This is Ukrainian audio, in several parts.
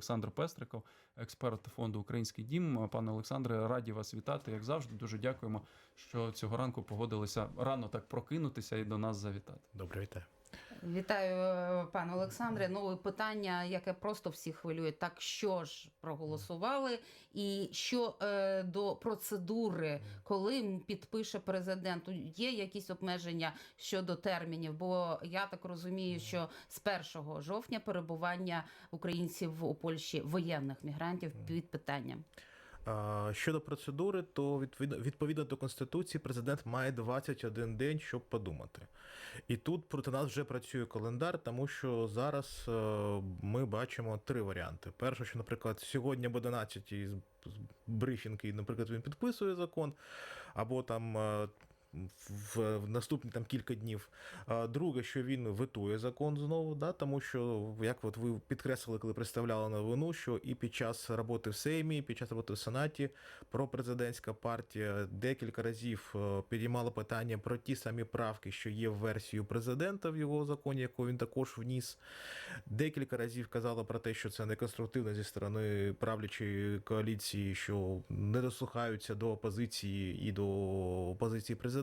Олександр Пестриков, експерт фонду Український дім. Пане Олександре, раді вас вітати. Як завжди, дуже дякуємо, що цього ранку погодилися рано так прокинутися і до нас завітати. Добре, вітаю. Вітаю, е, пане Олександре. Ну, питання, яке просто всіх хвилює. Так що ж проголосували, і що е, до процедури, коли підпише президент, є якісь обмеження щодо термінів? Бо я так розумію, що з 1 жовтня перебування українців у Польщі воєнних мігрантів під питанням. Щодо процедури, то відповідно, до конституції президент має 21 день, щоб подумати. І тут проти нас вже працює календар, тому що зараз е, ми бачимо три варіанти. Перше, що, наприклад, сьогодні об 11 з і, наприклад, він підписує закон, або там. В, наступні там кілька днів. А, Друге, що він ветує закон знову, да, тому що, як от ви підкреслили, коли представляли новину, що і під час роботи в Сеймі, і під час роботи в Сенаті пропрезидентська партія декілька разів е, підіймала питання про ті самі правки, що є в версії президента в його законі, яку він також вніс. Декілька разів казала про те, що це неконструктивно зі сторони правлячої коаліції, що не дослухаються до опозиції і до позиції президента.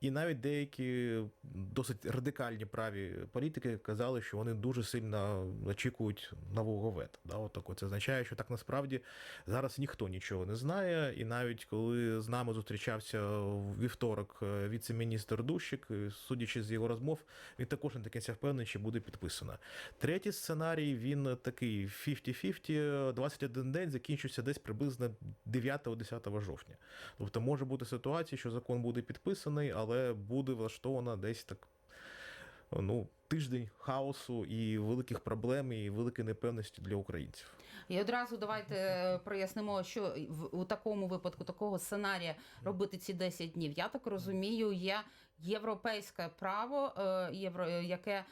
І навіть деякі досить радикальні праві політики казали, що вони дуже сильно очікують нового вето. Да, от. Це означає, що так насправді зараз ніхто нічого не знає. І навіть коли з нами зустрічався у вівторок е, віце-міністр Дущик, судячи з його розмов, він також не до кінця впевнений, чи буде підписано. Третій сценарій він такий 50-50, 21 день закінчується десь приблизно 9-10 жовтня. Тобто може бути ситуація, що закон буде підписаний, але буде влаштовано десь так. Ну, тиждень хаосу і великих проблем, і великої непевності для українців. І одразу давайте е, прояснимо, що в у такому випадку такого сценарія робити ці 10 днів. Я так розумію, є європейське право, е, євро, е, яке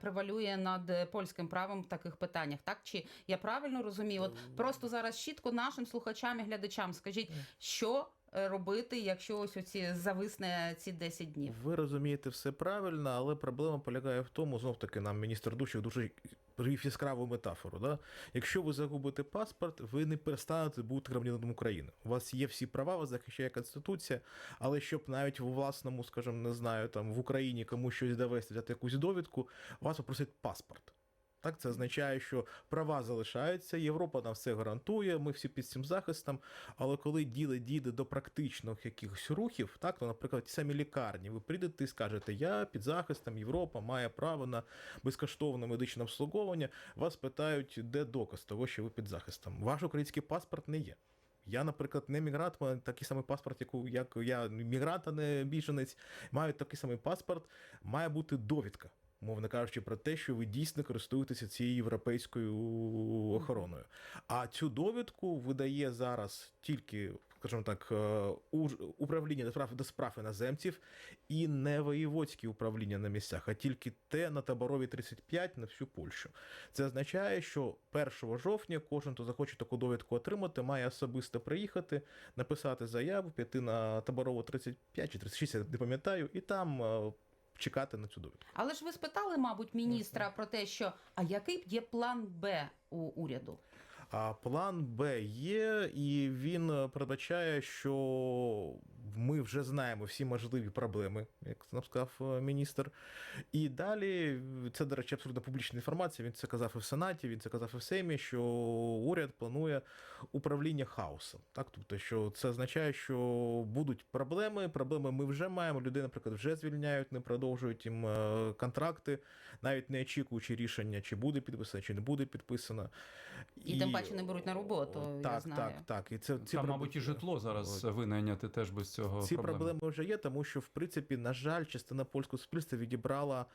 превалює над польським правом в таких питаннях. Так чи я правильно розумію? От просто зараз чітко нашим слухачам і глядачам скажіть, що робити, якщо ось оці зависне ці 10 днів. Ви розумієте все правильно, але проблема полягає в тому, знов таки нам міністр Дущик дуже привів яскраву метафору. Да? Якщо ви загубите паспорт, ви не перестанете бути громадянином України. У вас є всі права, вас захищає Конституція, але щоб навіть у власному, скажімо, не знаю, там в Україні комусь щось довести, взяти якусь довідку, вас попросять паспорт. Так, це означає, що права залишаються, Європа нам все гарантує, ми всі під цим захистом. Але коли діло дійде до практичних якихось рухів, так, то, наприклад, ті самі лікарні, ви прийдете і скажете, я під захистом, Європа має право на безкоштовне медичне обслуговування. Вас питають, де доказ того, що ви під захистом. Ваш український паспорт не є. Я, наприклад, не мігрант, маю такий самий паспорт, як, я мігрант, а не біженець. Маю такий самий паспорт, має бути довідка мовно кажучи, про те, що ви дійсно користуєтеся цією європейською охороною. А цю довідку видає зараз тільки. Скажімо так, е, управління до справ до справ іноземців і не воєводські управління на місцях, а тільки те на таборові 35 на всю Польщу. Це означає, що 1 жовтня кожен, хто захоче таку довідку отримати, має особисто приїхати, написати заяву, піти на таборову 35 чи 36, я не пам'ятаю, і там е, чекати на цю довідку. Але ж ви спитали, мабуть, міністра про те, що а який є план Б у уряду? А план Б є, і він передбачає, що ми вже знаємо всі можливі проблеми, як нам сказав е, міністр. І далі це, до речі, абсолютно публічна інформація. Він це казав і в Сенаті, він це казав і в Сеймі, що уряд планує управління хаосом. Так, тобто, що це означає, що будуть проблеми. Проблеми ми вже маємо. Людей, наприклад, вже звільняють, не продовжують їм е, контракти, навіть не очікуючи рішення, чи буде підписано, чи не буде підписано. І тим паче не беруть на роботу, я Так, знаю. так, так. І це ці Там, проб- мабуть, і житло зараз винайняти теж без цього Ці проблеми. проблеми вже є, тому що в принципі, на жаль, частина польського суспільства відібрала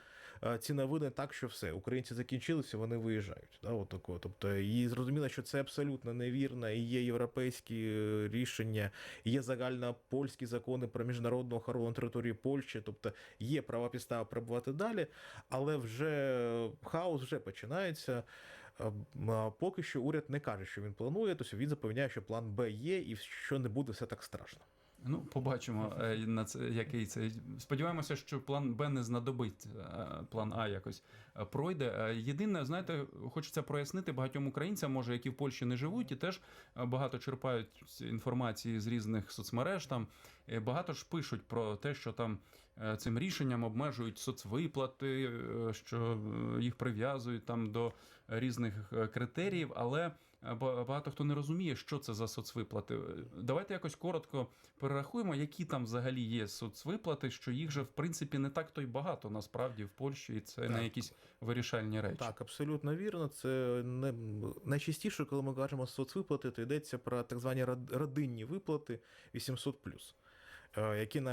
е, ці новини так, що все, українці закінчилися, вони виїжджають. Да, от такого. Тобто, і зрозуміло, що це абсолютно невірно, і є європейські е, рішення, і є загальнопольські закони про міжнародну охорону території Польщі, тобто є права підстава перебувати далі, але вже хаос вже починається. Е, м, а Поки що уряд не каже, що він планує, тобто він запевняє, що план Б є, і що не буде все так страшно. Ну, побачимо, е, на це який це. Сподіваємося, що план Б не знадобить, е, план А якось е, пройде. Єдине, знаєте, хочеться прояснити багатьом українцям, може, які в Польщі не живуть, і теж багато черпають інформації з різних соцмереж. Там багато ж пишуть про те, що там цим рішенням обмежують соцвиплати, що їх прив'язують там до різних критеріїв, але багато хто не розуміє, що це за соцвиплати. Давайте якось коротко перерахуємо, які там взагалі є соцвиплати, що їх же в принципі не так то й багато насправді в Польщі, і це не якісь вирішальні речі. Так, абсолютно вірно. Це не найчастіше, коли ми кажемо соцвиплати, то йдеться про так звані род- родинні виплати 800+. Е, Які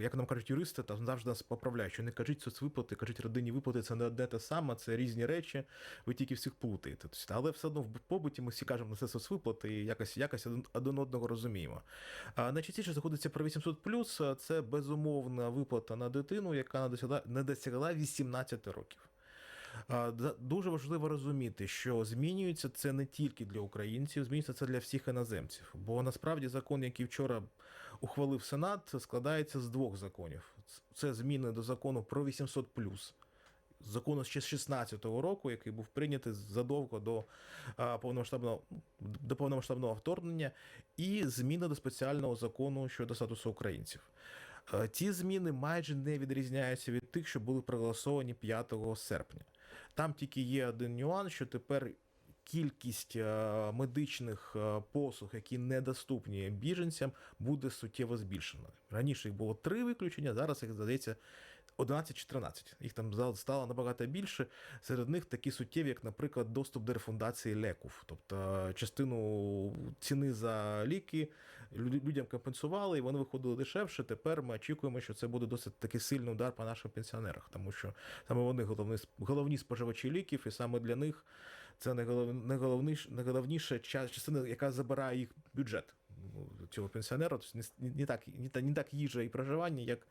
як нам кажуть юристи, там завжди нас поправляють, що не кажіть соцвиплати, кажіть родинні виплати, це не одне те саме, це різні речі, ви тільки всіх плутаєте. Тобто, але все одно в побуті ми всі кажемо, на це соцвиплати і якось, якось один, одного розуміємо. Найчастіше заходиться про 800+, а це безумовна виплата на дитину, яка не досягла 18 років. Дуже важливо розуміти, що змінюється це не тільки для українців, змінюється це для всіх іноземців. Бо насправді закон, який вчора ухвалив Сенат, складається з двох законів. Це зміни до закону про 800+, закону ще з 16-го року, який був прийнятий задовго до повномасштабного до повномасштабного вторгнення, і зміни до спеціального закону щодо статусу українців. Е, Ці зміни майже не відрізняються від тих, що були проголосовані 5 серпня. Там тільки є один нюанс, що тепер кількість е, медичних е, послуг, які недоступні біженцям, буде суттєво збільшена. Раніше їх було три виключення, зараз їх здається 11 чи 13. Їх там стало набагато більше. Серед них такі суттєві, як, наприклад, доступ до рефундації леків. Тобто е, частину ціни за ліки людям компенсували, і вони виходили дешевше. Тепер ми очікуємо, що це буде досить такий сильний удар по нашим пенсіонерах, тому що саме вони головні, головні споживачі ліків, і саме для них це найголов- найголовніш- найголовніша ча- частина, яка забирає їх бюджет ну, цього пенсіонера. Тобто не, так, не, так їжа і проживання, як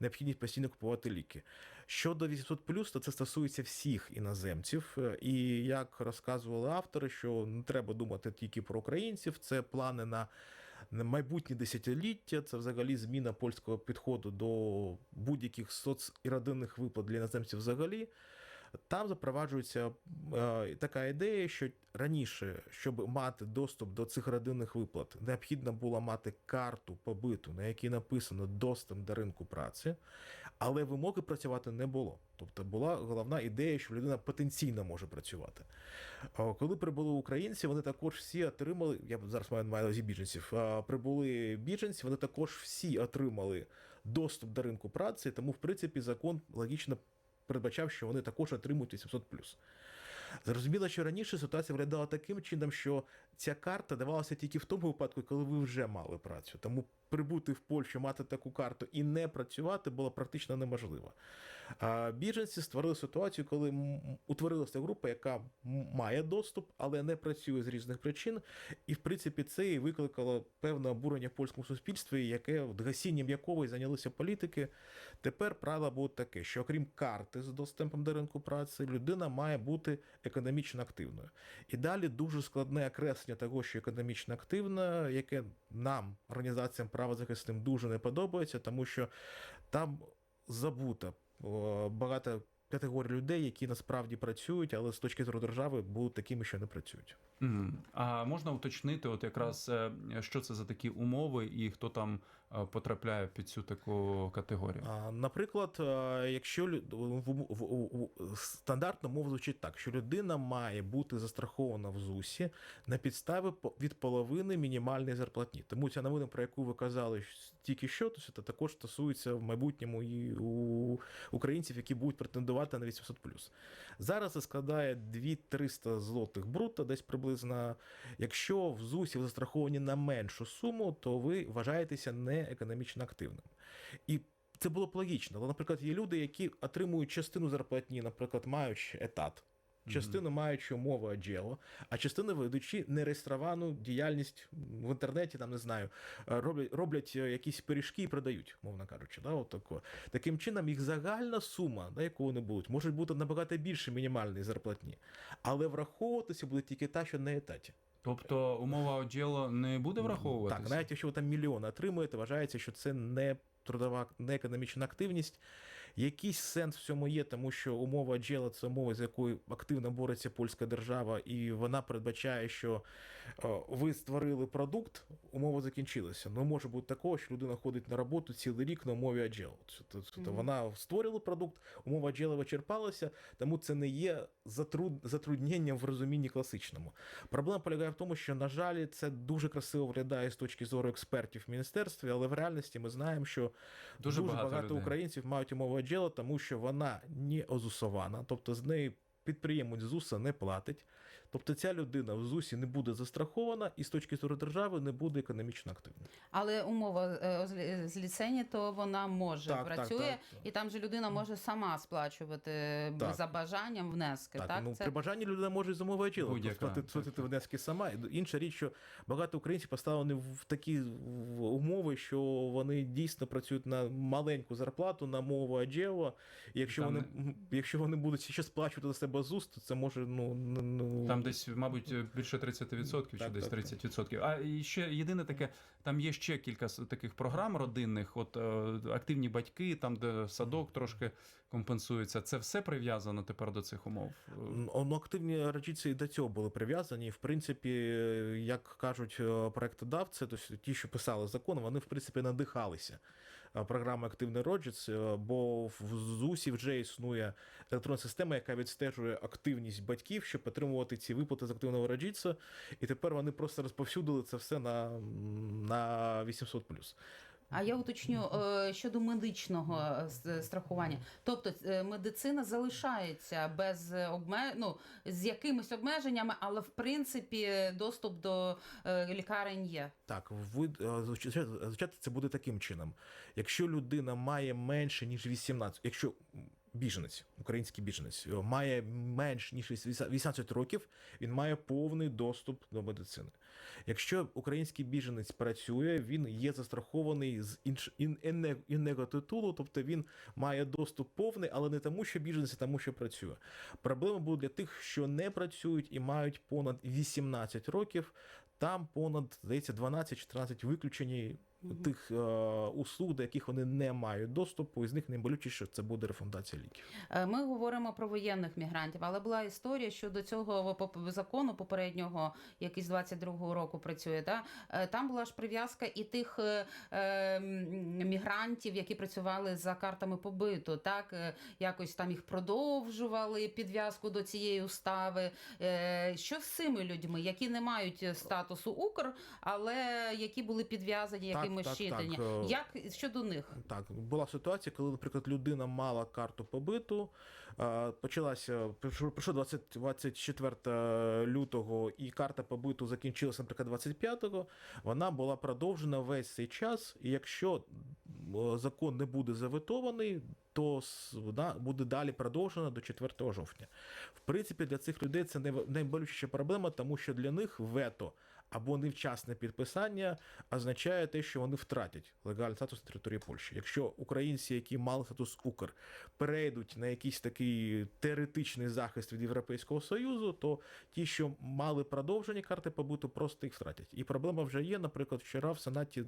необхідність постійно купувати ліки. Щодо 800+, то це стосується всіх іноземців. Е, І як розказували автори, що не треба думати тільки про українців, це плани на майбутні десятиліття, це взагалі зміна польського підходу до будь-яких соц і родинних виплат для іноземців взагалі. Там запроваджується е, така ідея, що раніше, щоб мати доступ до цих родинних виплат, необхідно було мати карту побиту, на якій написано доступ до ринку праці, але вимоги працювати не було. Тобто була головна ідея, що людина потенційно може працювати. Коли прибули українці, вони також всі отримали. Я зараз маю на увазі біженців. Прибули біженці, вони також всі отримали доступ до ринку праці, тому, в принципі, закон логічно передбачав, що вони також отримують 800+. Зрозуміло, що раніше ситуація виглядала таким чином, що ця карта давалася тільки в тому випадку, коли ви вже мали працю. Тому прибути в Польщу, мати таку карту і не працювати було практично неможливо. Біженці створили ситуацію, коли утворилася група, яка має доступ, але не працює з різних причин. І в принципі це і викликало певне обурення в польському суспільстві, яке гасінням якого і зайнялися політики. Тепер правило буде таке, що окрім карти з доступом до ринку праці, людина має бути економічно активною. І далі дуже складне окреслення того, що економічно активна, яке нам, організаціям правозахисним, дуже не подобається, тому що там забута багато категорій людей, які насправді працюють, але з точки зору держави будуть такими, що не працюють. А можна уточнити, от якраз е, що це за такі умови і хто там потрапляє під цю таку категорію? Наприклад, е, якщо в, ум- в, у- у- мова звучить так, що людина має бути застрахована в ЗУСі на підставі від половини мінімальної зарплатні. Тому ця новина, про яку ви казали тільки що, то це також стосується в майбутньому і у українців, які будуть претендувати на 800+. Зараз це складає 2-300 злотих брутто, десь приблизно. Якщо в ЗУСі ви застраховані на меншу суму, то ви вважаєтеся не економічно активним. І це було б логічно. Але, наприклад, є люди, які отримують частину зарплатні, наприклад, маючи етат, частину маючи умови аджело, а частину ведучи нереєстровану діяльність в інтернеті, там не знаю, роблять, роблять е, якісь пиріжки і продають, мовно кажучи. Да, от тако. Таким чином, їх загальна сума, на яку вони будуть, може бути набагато більше мінімальної зарплатні, але враховуватися буде тільки та, що на етаті. Тобто умова оділо не буде враховуватися? Так, навіть якщо ви там мільйон отримуєте, вважається, що це не трудова, не економічна активність. Якийсь сенс в цьому є, тому що умова джела це умова, з якою активно бореться польська держава, і вона передбачає, що ви створили продукт, умова закінчилася. Ну може бути такого, що людина ходить на роботу цілий рік на умові аджел. Тобто Мгм. вона створила продукт, умова аджела вичерпалася, тому це не є затруд, затрудненням в розумінні класичному. Проблема полягає в тому, що, на жаль, це дуже красиво виглядає з точки зору експертів в міністерстві, але в реальності ми знаємо, що Дуже дуже, багато багато, українців мають умову аджела, тому що вона не озусована, тобто з неї підприємець ЗУСа не платить. Тобто ця людина в ЗУСі не буде застрахована і з точки зору держави не буде економічно активна. Але умова е, з ліцені, то вона може Так, так, працює, так. і там же людина може сама сплачувати Так. за бажанням внески. Так, Так, ну Це- при бажанні людина може за мовою сплатити, так, сплатити так. внески сама. Інша річ, що багато українців поставлені в такі умови, що вони дійсно працюють на маленьку зарплату, на мову аджела. І якщо Там вони, якщо вони будуть ще сплачувати за себе ЗУС, то це може ну, ну, ну Там десь, мабуть, більше 30% чи Так, десь так, 30%. А ще єдине таке, там є ще кілька таких програм родинних, от е, активні батьки, там де садок трошки компенсується. Це все прив'язано тепер до цих умов. Е, Ну, активні речиці і до цього були прив'язані. В принципі, як кажуть е, проектодавці, тобто ті, що писали закон, вони в принципі надихалися. Е, Програми активний роджець, е, бо в ЗУСі вже існує електронна система, яка відстежує активність батьків, щоб отримувати ці виплати з активного роджіця. І тепер вони просто розповсюдили це все на, на 800+. А я уточню е, щодо медичного е, страхування. Тобто е, медицина залишається без обме... ну, з якимись обмеженнями, але в принципі доступ до лікарень є. Так, ви звучати це буде таким чином. Якщо людина має менше ніж 18, якщо біженець, український біженець, е, має менш ніж 18 років, він має повний доступ до медицини. Якщо український біженець працює, він є застрахований з інш... ін... інного титулу, тобто він має доступ повний, але не тому, що біженець, а тому, що працює. Проблема буде для тих, що не працюють і мають понад 18 років. Там понад здається 12-14 виключені тих е, услуг, до яких вони не мають доступу, і з них найболючіше це буде рефундація ліків. Е, Ми говоримо про воєнних мігрантів, але була історія щодо цього закону попереднього, який з 22-го року працює. Та? Е, Там була ж прив'язка і тих е, е, мігрантів, які працювали за картами побиту. Так? Е, Якось там їх продовжували підв'язку до цієї устави. Е, Що з цими людьми, які не мають статусу Укр, але які були підв'язані Так, якимось так, щитанням? так, е, Як щодо них? Так, була ситуація, коли, наприклад, людина мала карту побиту. е, Почалася прийшло 20, 24 лютого, і карта побиту закінчилася, наприклад, 25-го. Вона була продовжена весь цей час. І якщо е, закон не буде заветований, то вона буде далі продовжена до 4 жовтня. В принципі, для цих людей це найболючіша проблема, тому що для них вето або невчасне підписання означає те, що вони втратять легальний статус на території Польщі. Якщо українці, які мали статус Укр, перейдуть на якийсь такий теоретичний захист від Європейського Союзу, то ті, що мали продовжені карти побуту, просто їх втратять. І проблема вже є. Наприклад, вчора в Сенаті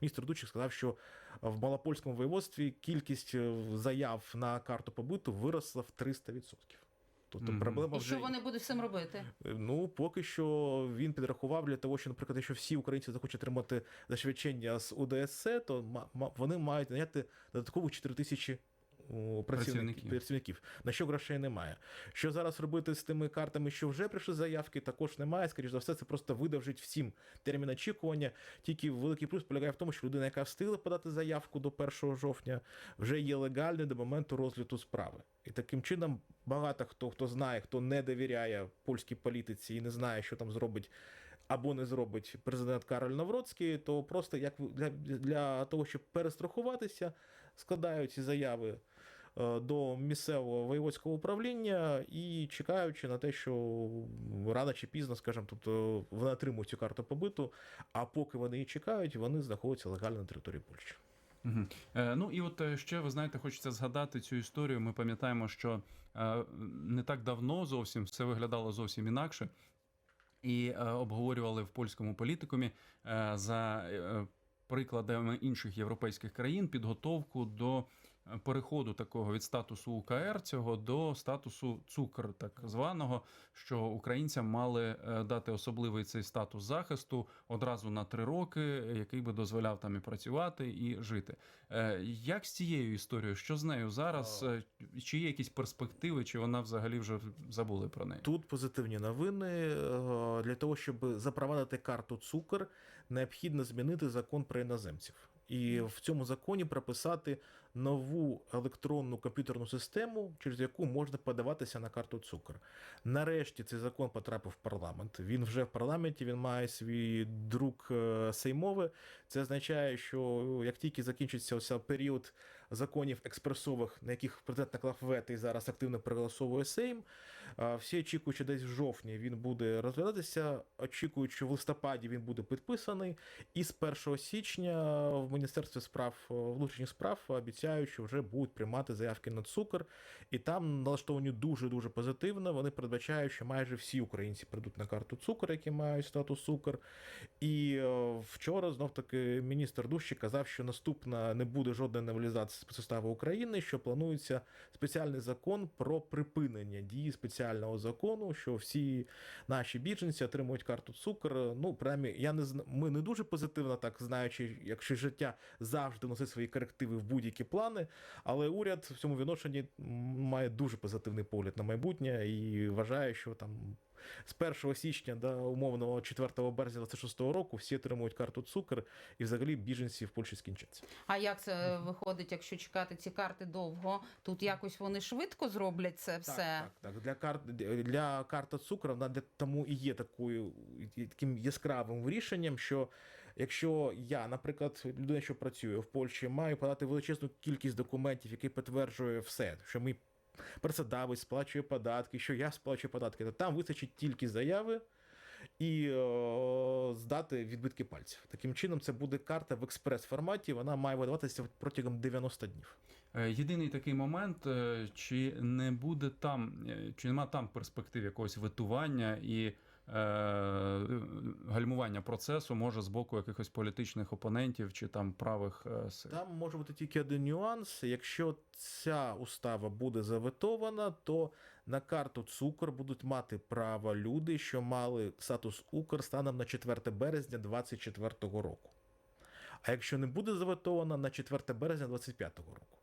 міністр Дучик сказав, що в Малопольському воєводстві кількість е, заяв на карту побуту виросла в 300%. Тобто проблема І вже що вони будуть з цим робити? Ну, поки що він підрахував для того, що, наприклад, якщо всі українці захочуть отримати засвідчення з УДСЦ, то вони мають наняти додаткових 4 тисячі працівників, Працівників. на що грошей немає. Що зараз робити з тими картами, що вже прийшли заявки, також немає. Скоріш за все, це просто видовжить всім термін очікування. Тільки великий плюс полягає в тому, що людина, яка встигла подати заявку до 1 жовтня, вже є легальною до моменту розгляду справи. І таким чином багато хто хто знає, хто не довіряє польській політиці і не знає, що там зробить. Або не зробить президент Кароль Навроцький, то просто як для, для того, щоб перестрахуватися, складають ці заяви до місцевого воєводського управління і чекаючи на те, що рано чи пізно, скажімо, тобто вони отримують цю карту побиту, а поки вони її чекають, вони знаходяться легально на території Польщі. Мгм. Е, ну і от е, ще ви знаєте, хочеться згадати цю історію. Ми пам'ятаємо, що е, не так давно зовсім все виглядало зовсім інакше. і е, обговорювали в польському політикумі е, за е, прикладами інших європейських країн підготовку до е, переходу такого від статусу УКР цього до статусу цукр, так званого, що українцям мали е, дати особливий цей статус захисту одразу на три роки, який би дозволяв там і працювати, і жити. Е, Як з цією історією? Що з нею зараз? Е, Чи є якісь перспективи, чи вона взагалі вже забули про неї? Тут позитивні новини. Для того, щоб запровадити карту цукор, необхідно змінити закон про іноземців. І в цьому законі прописати нову електронну комп'ютерну систему, через яку можна подаватися на карту цукор. Нарешті цей закон потрапив в парламент. Він вже в парламенті, він має свій друк е, сеймовий. Це означає, що як тільки закінчиться ось період законів експресових, на яких президент наклав вето і зараз активно проголосовує Сейм, всі очікують, що десь в жовтні він буде розглядатися, очікують, що в листопаді він буде підписаний, і з 1 січня в Міністерстві справ е, внутрішніх справ обіцяють, що вже будуть приймати заявки на цукор, і там налаштовані дуже дуже позитивно. Вони передбачають, що майже всі українці прийдуть на карту цукор, які мають статус цукор. І е, вчора знов таки міністр Дущик казав, що наступна не буде жодної новелізації спецустави України, що планується спеціальний закон про припинення дії спеціального закону, що всі наші біженці отримують карту цукор. Ну, принаймні, я не ми не дуже позитивно так знаючи, якщо життя завжди носить свої корективи в будь-які плани. Але уряд в цьому відношенні має дуже позитивний погляд на майбутнє і вважає, що там. З 1 січня до умовного 4 березня 26 року всі отримують карту цукор, і взагалі біженці в Польщі скінчаться. А як це виходить, якщо чекати ці карти довго? Тут якось вони швидко зроблять це все. Так, так, так. Для карт для карти цукру вона для тому і є такою таким яскравим рішенням, що якщо я, наприклад, людина, що працює в Польщі, маю подати величезну кількість документів, які підтверджує все, що мій працедавець сплачує податки, що я сплачую податки, то там вистачить тільки заяви. І о, здати відбитки пальців. Таким чином, це буде карта в експрес-форматі. Вона має видаватися протягом 90 днів. Е, Єдиний такий момент, е, чи не буде там, е, чи нема там перспектив якогось витування і е, гальмування процесу може з боку якихось політичних опонентів чи там правих е, сил. Там може бути тільки один нюанс. Якщо ця устава буде заветована, то на карту цукор будуть мати право люди, що мали статус Укр станом на 4 березня 2024 року. А якщо не буде заветована на 4 березня 2025 року.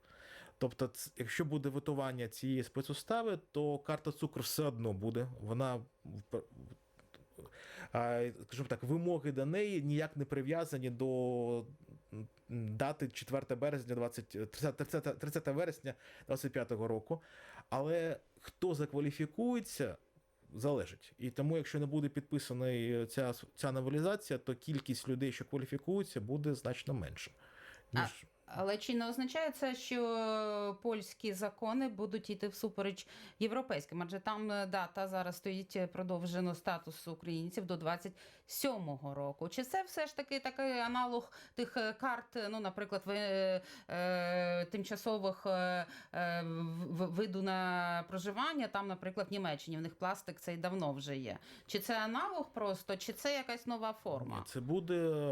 Тобто, якщо буде ветування цієї спецустави, то карта цукру все одно буде. Вона скажімо так, вимоги до неї ніяк не прив'язані до дати 4 березня 20, 30, 30, 30 вересня 25 року. Але хто закваліфікується, залежить. І тому, якщо не буде підписана ця, ця новелізація, то кількість людей, що кваліфікуються, буде значно менше. Ніж... Але чи не означає це, що польські закони будуть йти всупереч європейським? Адже там е, дата зараз стоїть е, продовжено статус українців до 27-го року. Чи це все ж таки такий аналог тих е, карт, ну, наприклад, ви, е, тимчасових е, в- в- виду на проживання? Там, наприклад, в Німеччині в них пластик цей давно вже є. Чи це аналог просто, чи це якась нова форма? Це буде,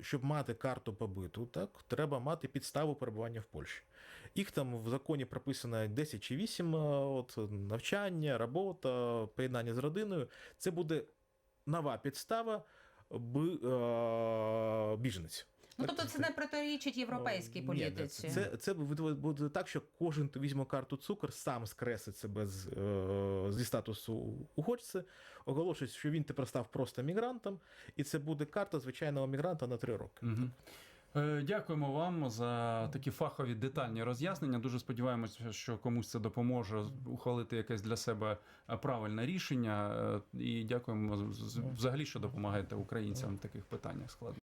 щоб мати карту побиту, так, треба мати підставу перебування в Польщі. Їх там в законі прописано 10 чи 8, е, от, навчання, робота, поєднання з родиною. Це буде нова підстава е, біженець. Ну, тобто це не протирічить європейській Ні, політиці. Це, це буде буде так, що кожен, хто візьме карту цукор, сам скресить себе з, е, зі статусу угодця, оголошує, що він тепер став просто мігрантом, і це буде карта звичайного мігранта на три роки. Мгм. Е, Дякуємо вам за такі фахові детальні роз'яснення. Дуже сподіваємося, що комусь це допоможе ухвалити якесь для себе е, правильне рішення. Е, І дякуємо взагалі, що допомагаєте українцям в таких питаннях складних.